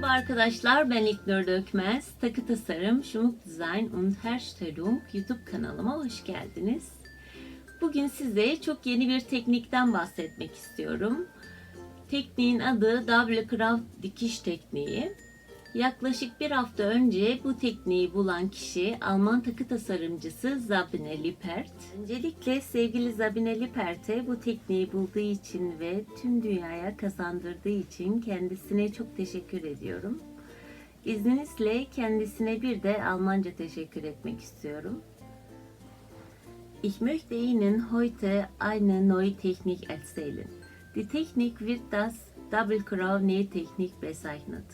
Merhaba arkadaşlar, ben İlknur Dökmez. Takı Tasarım, Schmuck Design und Herstellung YouTube kanalıma hoş geldiniz. Bugün size çok yeni bir teknikten bahsetmek istiyorum. Tekniğin adı Double Craft dikiş tekniği. Yaklaşık bir hafta önce bu tekniği bulan kişi Alman takı tasarımcısı Sabine Lippert. Öncelikle sevgili Sabine Lippert'e bu tekniği bulduğu için ve tüm dünyaya kazandırdığı için kendisine çok teşekkür ediyorum. İzninizle kendisine bir de Almanca teşekkür etmek istiyorum. Ich möchte Ihnen heute eine neue Technik erzählen. Die Technik wird das Double Crow Nähtechnik bezeichnet.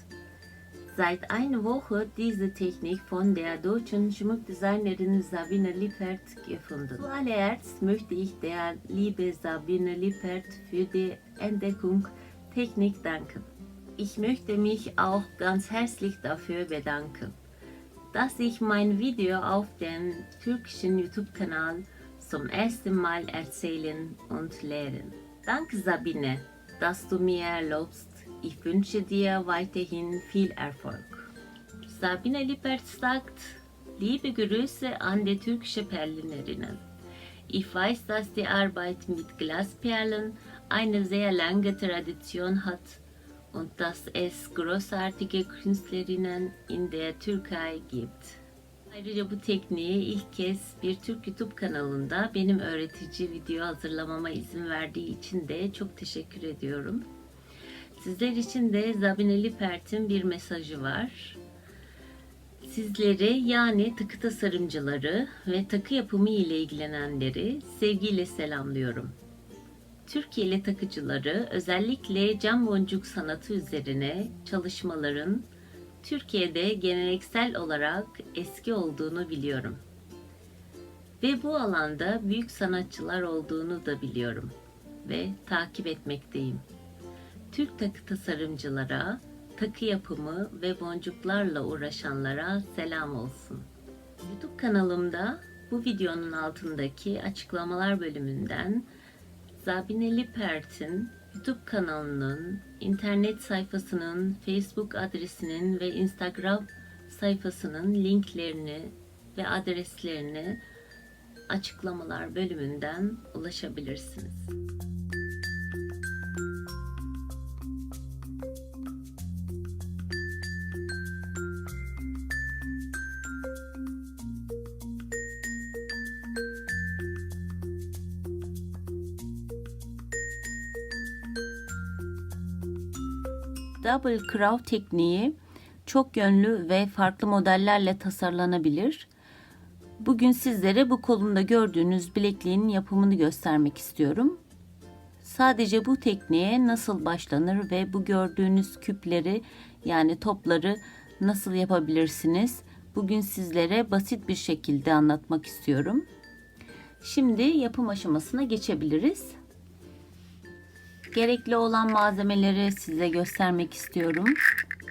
Seit einer Woche diese Technik von der deutschen Schmuckdesignerin Sabine Lippert gefunden. Zuallererst möchte ich der liebe Sabine Lippert für die Entdeckung Technik danken. Ich möchte mich auch ganz herzlich dafür bedanken, dass ich mein Video auf dem türkischen YouTube-Kanal zum ersten Mal erzählen und lehren. Danke Sabine, dass du mir erlaubst, ich wünsche dir weiterhin viel Erfolg. Sabine Lippert sagt, liebe Grüße an die türkische Perlerinnen. Ich weiß, dass die Arbeit mit Glasperlen eine sehr lange Tradition hat und dass es großartige Künstlerinnen in der Türkei gibt. Ayrıca bu tekniği ilk kez bir Türk YouTube kanalında benim öğretici video hazırlamama izin verdiği için de çok teşekkür ediyorum. Sizler için de Zabine Lipert'in bir mesajı var. Sizleri yani takı tasarımcıları ve takı yapımı ile ilgilenenleri sevgiyle selamlıyorum. Türkiye'li takıcıları özellikle cam boncuk sanatı üzerine çalışmaların Türkiye'de geleneksel olarak eski olduğunu biliyorum. Ve bu alanda büyük sanatçılar olduğunu da biliyorum ve takip etmekteyim. Türk takı tasarımcılara, takı yapımı ve boncuklarla uğraşanlara selam olsun. YouTube kanalımda bu videonun altındaki açıklamalar bölümünden Zabine Lippert'in YouTube kanalının, internet sayfasının, Facebook adresinin ve Instagram sayfasının linklerini ve adreslerini açıklamalar bölümünden ulaşabilirsiniz. Double Crow tekniği çok yönlü ve farklı modellerle tasarlanabilir. Bugün sizlere bu kolumda gördüğünüz bilekliğin yapımını göstermek istiyorum. Sadece bu tekniğe nasıl başlanır ve bu gördüğünüz küpleri yani topları nasıl yapabilirsiniz? Bugün sizlere basit bir şekilde anlatmak istiyorum. Şimdi yapım aşamasına geçebiliriz. Gerekli olan malzemeleri size göstermek istiyorum.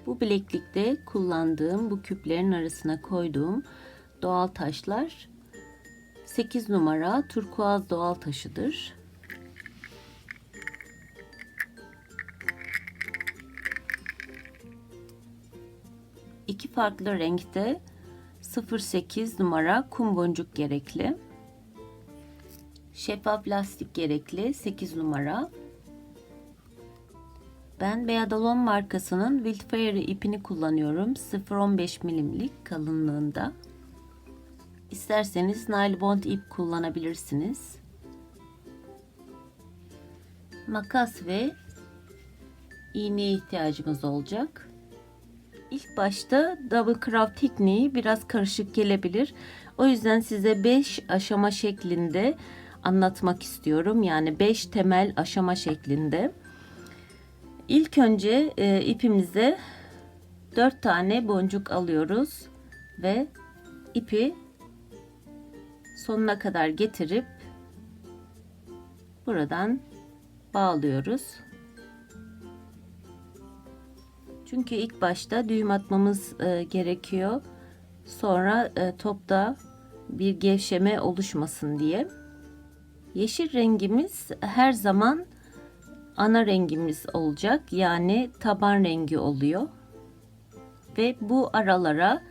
Bu bileklikte kullandığım bu küplerin arasına koyduğum doğal taşlar 8 numara turkuaz doğal taşıdır. İki farklı renkte 08 numara kum boncuk gerekli. Şeffaf lastik gerekli 8 numara. Ben Beyadalon markasının Wildfire ipini kullanıyorum. 0.15 milimlik kalınlığında. İsterseniz Nile Bond ip kullanabilirsiniz. Makas ve iğneye ihtiyacımız olacak. İlk başta double craft tekniği biraz karışık gelebilir. O yüzden size 5 aşama şeklinde anlatmak istiyorum. Yani 5 temel aşama şeklinde. İlk önce e, ipimize 4 tane boncuk alıyoruz ve ipi sonuna kadar getirip buradan bağlıyoruz. Çünkü ilk başta düğüm atmamız e, gerekiyor. Sonra e, topta bir gevşeme oluşmasın diye. Yeşil rengimiz her zaman ana rengimiz olacak. Yani taban rengi oluyor. Ve bu aralara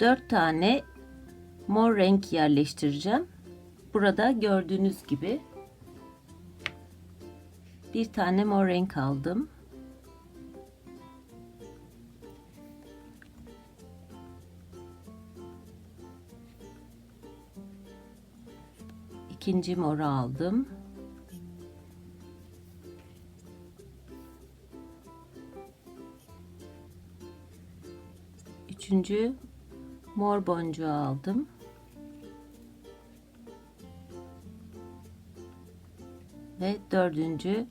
4 tane mor renk yerleştireceğim. Burada gördüğünüz gibi bir tane mor renk aldım. İkinci moru aldım. Üçüncü mor boncuğu aldım. Ve dördüncü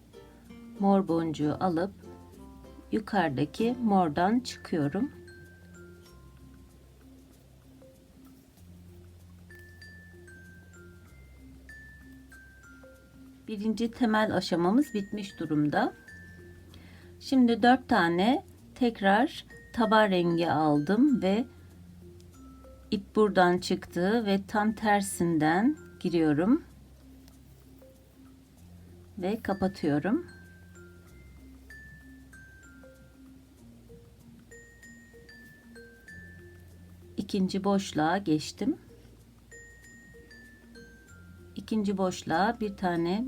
mor boncuğu alıp yukarıdaki mordan çıkıyorum. Birinci temel aşamamız bitmiş durumda. Şimdi dört tane tekrar taba rengi aldım ve ip buradan çıktı ve tam tersinden giriyorum ve kapatıyorum. İkinci boşluğa geçtim. İkinci boşluğa bir tane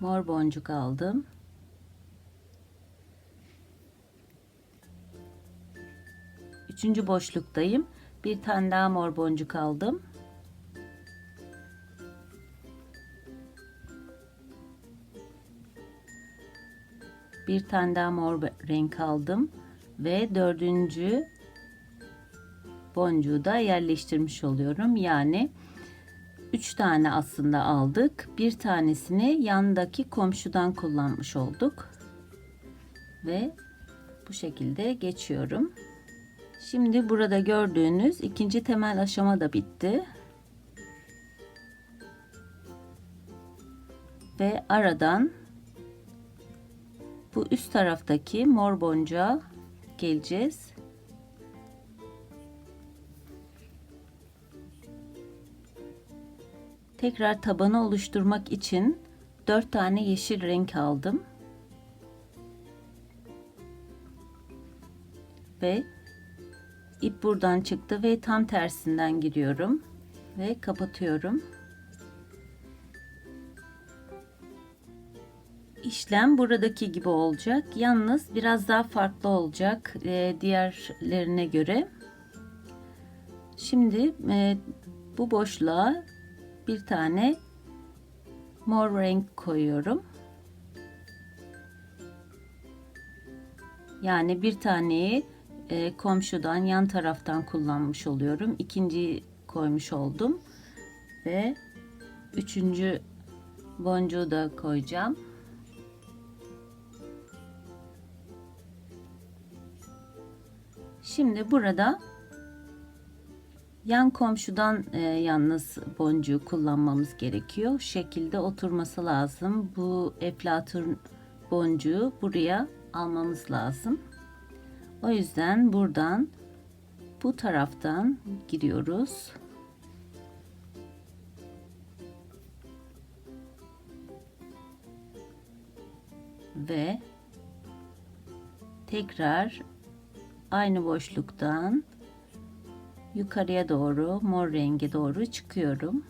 mor boncuk aldım. Üçüncü boşluktayım. Bir tane daha mor boncuk aldım. Bir tane daha mor renk aldım ve dördüncü boncuğu da yerleştirmiş oluyorum. Yani üç tane aslında aldık. Bir tanesini yandaki komşudan kullanmış olduk. Ve bu şekilde geçiyorum. Şimdi burada gördüğünüz ikinci temel aşama da bitti. Ve aradan bu üst taraftaki mor boncuğa geleceğiz. Tekrar tabanı oluşturmak için 4 tane yeşil renk aldım. Ve ip buradan çıktı ve tam tersinden giriyorum ve kapatıyorum. İşlem buradaki gibi olacak. Yalnız biraz daha farklı olacak e, diğerlerine göre. Şimdi e, bu boşluğa bir tane mor renk koyuyorum. Yani bir taneyi e, komşudan yan taraftan kullanmış oluyorum. İkinciyi koymuş oldum ve üçüncü boncuğu da koyacağım. Şimdi burada yan komşudan e, yalnız boncuğu kullanmamız gerekiyor. Şu şekilde oturması lazım. Bu eflatun boncuğu buraya almamız lazım. O yüzden buradan bu taraftan giriyoruz. Ve tekrar aynı boşluktan yukarıya doğru mor rengi doğru çıkıyorum.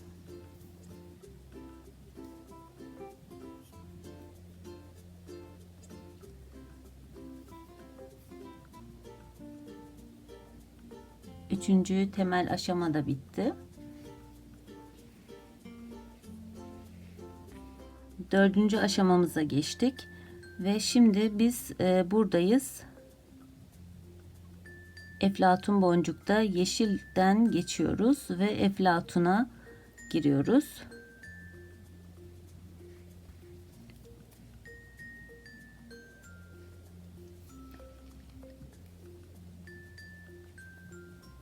Üçüncü temel aşama da bitti. Dördüncü aşamamıza geçtik ve şimdi biz e, buradayız. Eflatun boncukta yeşilden geçiyoruz ve eflatuna giriyoruz.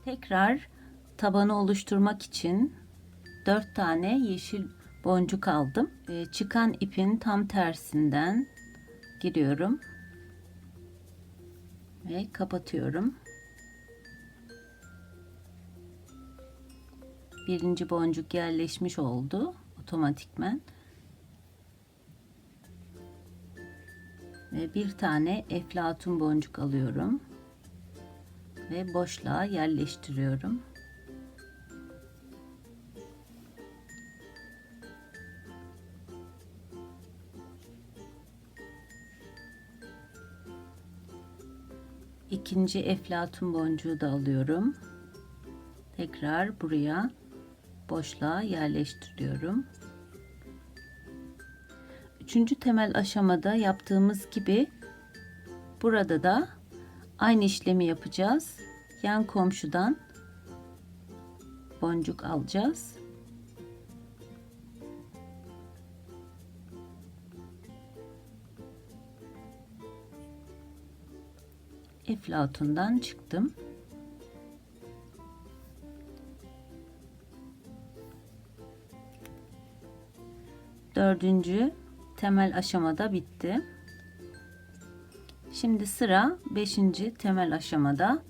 Tekrar tabanı oluşturmak için 4 tane yeşil boncuk aldım. Ee, çıkan ipin tam tersinden giriyorum ve kapatıyorum. Birinci boncuk yerleşmiş oldu otomatikmen. Ve bir tane eflatun boncuk alıyorum ve boşluğa yerleştiriyorum. İkinci eflatun boncuğu da alıyorum. Tekrar buraya boşluğa yerleştiriyorum. Üçüncü temel aşamada yaptığımız gibi burada da aynı işlemi yapacağız. Yan komşudan boncuk alacağız. Eflatundan çıktım. Dördüncü temel aşamada bitti. Şimdi sıra beşinci temel aşamada.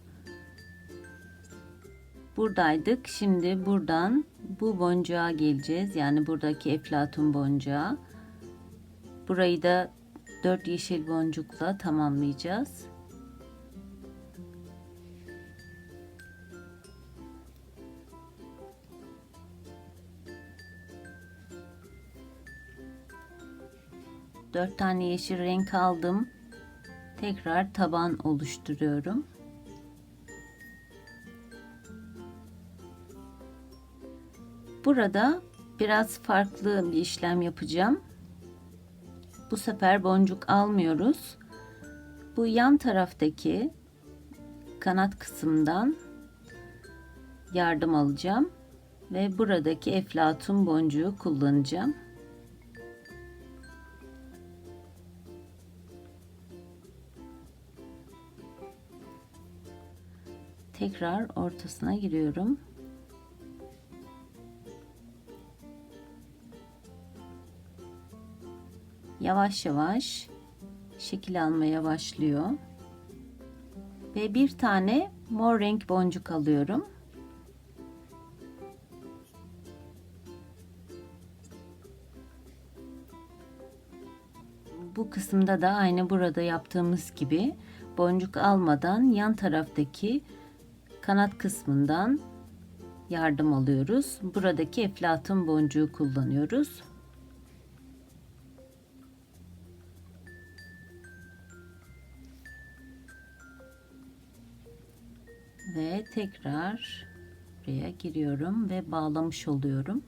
Buradaydık. Şimdi buradan bu boncuğa geleceğiz. Yani buradaki eflatun boncuğa. Burayı da dört yeşil boncukla tamamlayacağız. Dört tane yeşil renk aldım. Tekrar taban oluşturuyorum. Burada biraz farklı bir işlem yapacağım. Bu sefer boncuk almıyoruz. Bu yan taraftaki kanat kısımdan yardım alacağım ve buradaki eflatun boncuğu kullanacağım. Tekrar ortasına giriyorum. Yavaş yavaş şekil almaya başlıyor. Ve bir tane mor renk boncuk alıyorum. Bu kısımda da aynı burada yaptığımız gibi boncuk almadan yan taraftaki kanat kısmından yardım alıyoruz. Buradaki eflatun boncuğu kullanıyoruz. Ve tekrar buraya giriyorum ve bağlamış oluyorum.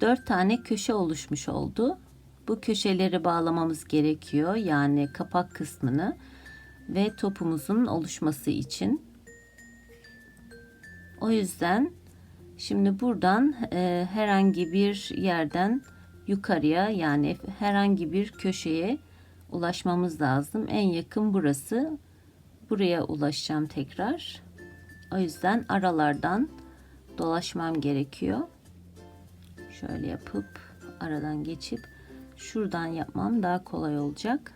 Dört tane köşe oluşmuş oldu bu köşeleri bağlamamız gerekiyor. Yani kapak kısmını ve topumuzun oluşması için. O yüzden şimdi buradan e, herhangi bir yerden yukarıya yani herhangi bir köşeye ulaşmamız lazım. En yakın burası. Buraya ulaşacağım tekrar. O yüzden aralardan dolaşmam gerekiyor. Şöyle yapıp aradan geçip şuradan yapmam daha kolay olacak.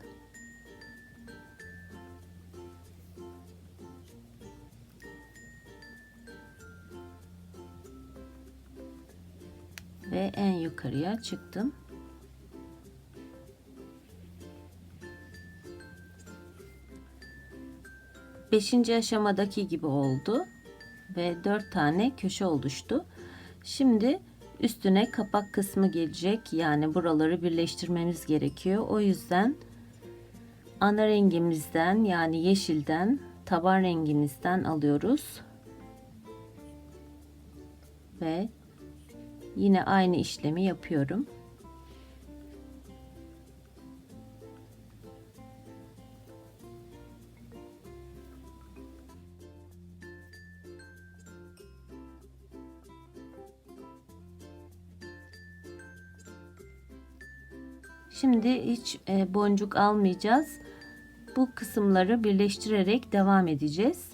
Ve en yukarıya çıktım. Beşinci aşamadaki gibi oldu ve dört tane köşe oluştu. Şimdi Üstüne kapak kısmı gelecek. Yani buraları birleştirmemiz gerekiyor. O yüzden ana rengimizden yani yeşilden taban rengimizden alıyoruz. Ve yine aynı işlemi yapıyorum. Şimdi hiç e, boncuk almayacağız. Bu kısımları birleştirerek devam edeceğiz.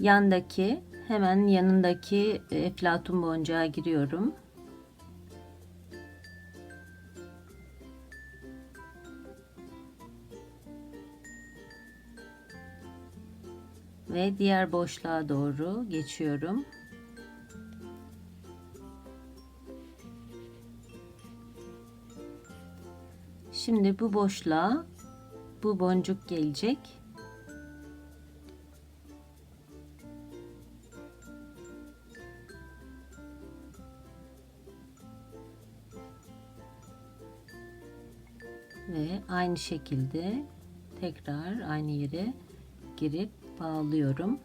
Yandaki hemen yanındaki eflatun boncuğa giriyorum. ve diğer boşluğa doğru geçiyorum. Şimdi bu boşluğa bu boncuk gelecek. Ve aynı şekilde tekrar aynı yere girip bağlıyorum.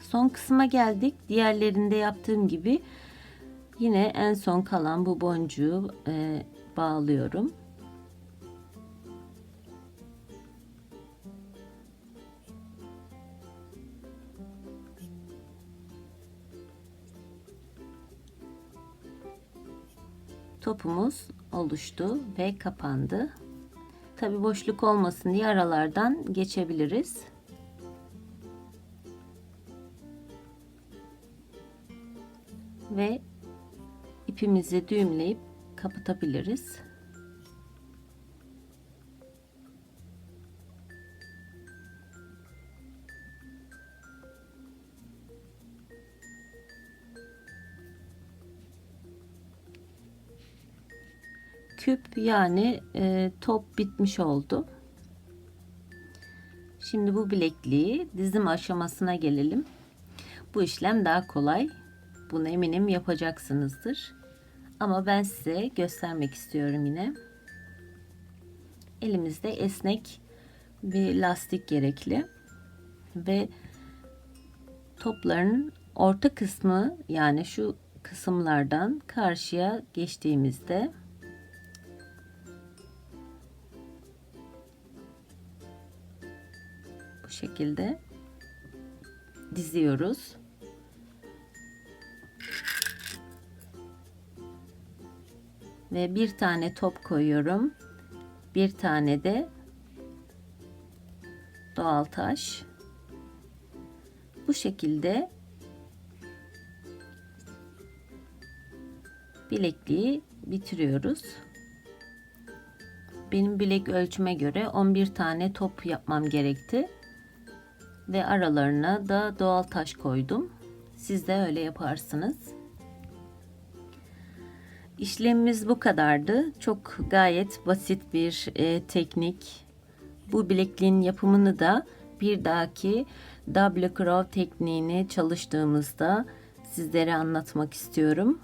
Son kısma geldik. Diğerlerinde yaptığım gibi yine en son kalan bu boncuğu e, bağlıyorum. Topumuz oluştu ve kapandı. Tabi boşluk olmasın diye aralardan geçebiliriz. Ve ipimizi düğümleyip kapatabiliriz. Küp yani e, top bitmiş oldu. Şimdi bu bilekliği dizim aşamasına gelelim. Bu işlem daha kolay. Bunu eminim yapacaksınızdır. Ama ben size göstermek istiyorum yine. Elimizde esnek bir lastik gerekli. Ve topların orta kısmı yani şu kısımlardan karşıya geçtiğimizde şekilde diziyoruz. Ve bir tane top koyuyorum. Bir tane de doğal taş. Bu şekilde bilekliği bitiriyoruz. Benim bilek ölçüme göre 11 tane top yapmam gerekti ve aralarına da doğal taş koydum. Siz de öyle yaparsınız. İşlemimiz bu kadardı. Çok gayet basit bir e, teknik. Bu bilekliğin yapımını da bir dahaki double crow tekniğini çalıştığımızda sizlere anlatmak istiyorum.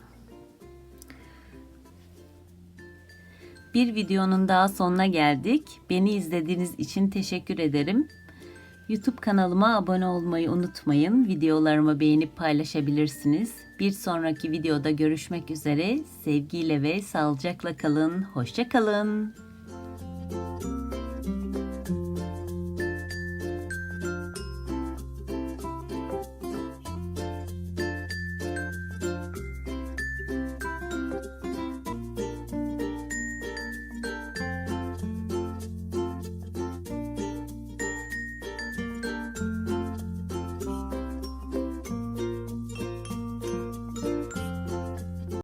Bir videonun daha sonuna geldik. Beni izlediğiniz için teşekkür ederim. YouTube kanalıma abone olmayı unutmayın. Videolarımı beğenip paylaşabilirsiniz. Bir sonraki videoda görüşmek üzere. Sevgiyle ve sağlıcakla kalın. Hoşça kalın.